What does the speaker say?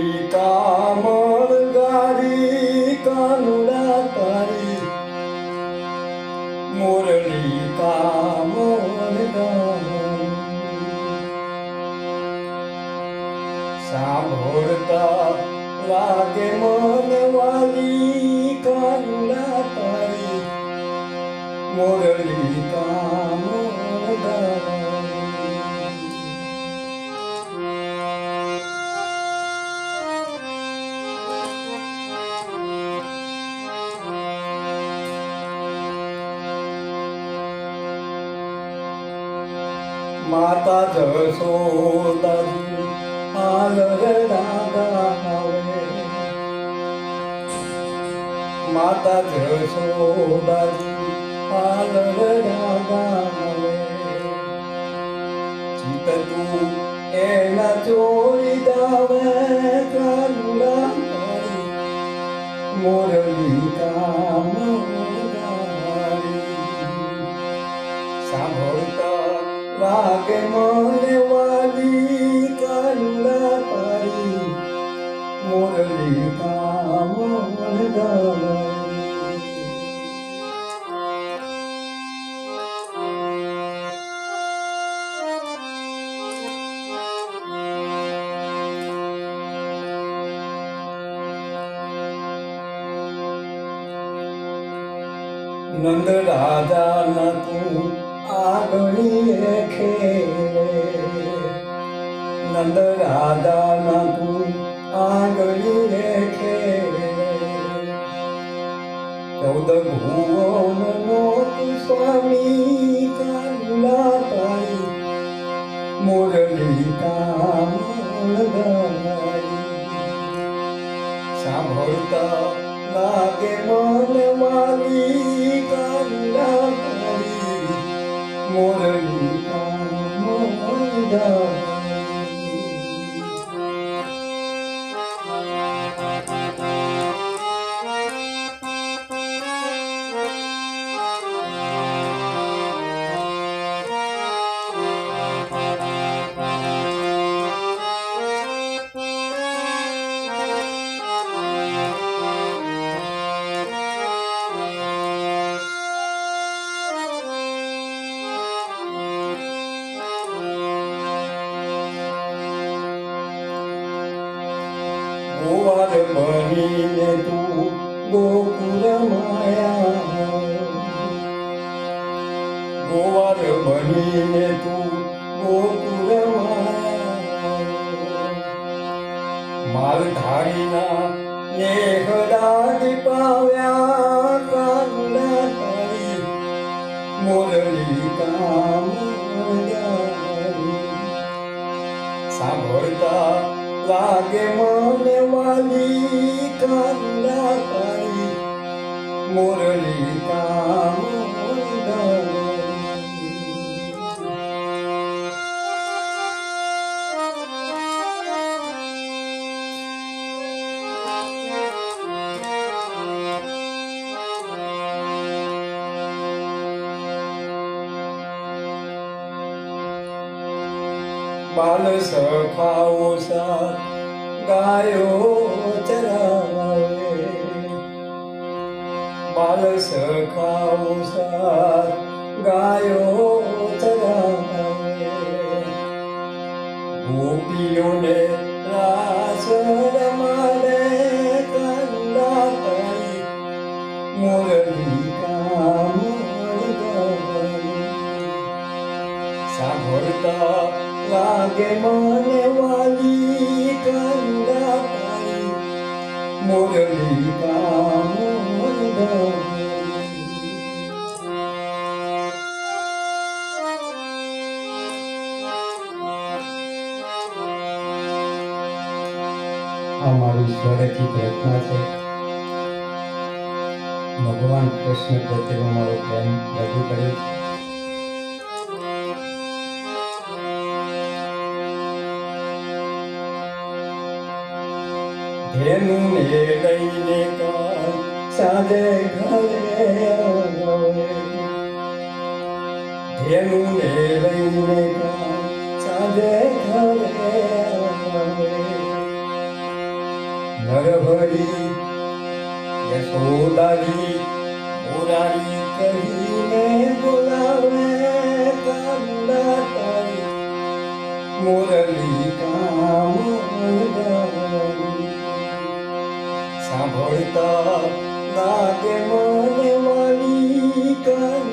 મોરલી કામળ ગારી કાનુડા તારી મોરલી કામળ ગારી સાંભળતા લાગે મન વાલી કાનુડા તારી મોરલી माता जसोदा आल रे दादा हवे माता जसोदा आल रे दादा हवे चित तू एना चोरी दावे कानुला मोरली कामगारी सांभळता Pakai melewati kalai Murlita mendalai नंद राजा न तू નંદ રાજા ના તું આગણી ખેલે ચૌદ ભુવન નો તું સ્વામી કાનુડા તારી મુરલી કામળ ગાઈ સાંભળતા લાગે મન વાલી કાંડા તારી મોરલી કામળ ગોવાર બનીને તું ગોકુલ માયા ગોવાદ બનીને તું ગોકુલ માયા માલધારીના નેહડાડી પાવ્યા கல்லாய் முரளி தாமோதரி बाल सखाओ साथ ગાયો ચરાવે. બાલ સખાઓ સાથ ગાયો ચરાવે. ગોપીઓને રાસ રમાડે કંડા તારી મોરલી કામ સાંભળતા લાગે મને વાલી કંડા તારી મોરલી કામ આ મારી સ્વરેથી પ્રાર્થના છે ભગવાન કૃષ્ણ પ્રત્યેનો મારો પ્રેમ રજૂ કર્યો છે ધેનું ને લઈને કાલ સાંજે ઘરે આવે ધેનું ને લઈને કાલ સાંજે ઘરે આવે નરહરી યશોદાજી મુરારી કહીને બોલાવે કાંડા મુરલી કામ સાંભળતા નાગે મને વાલી કાન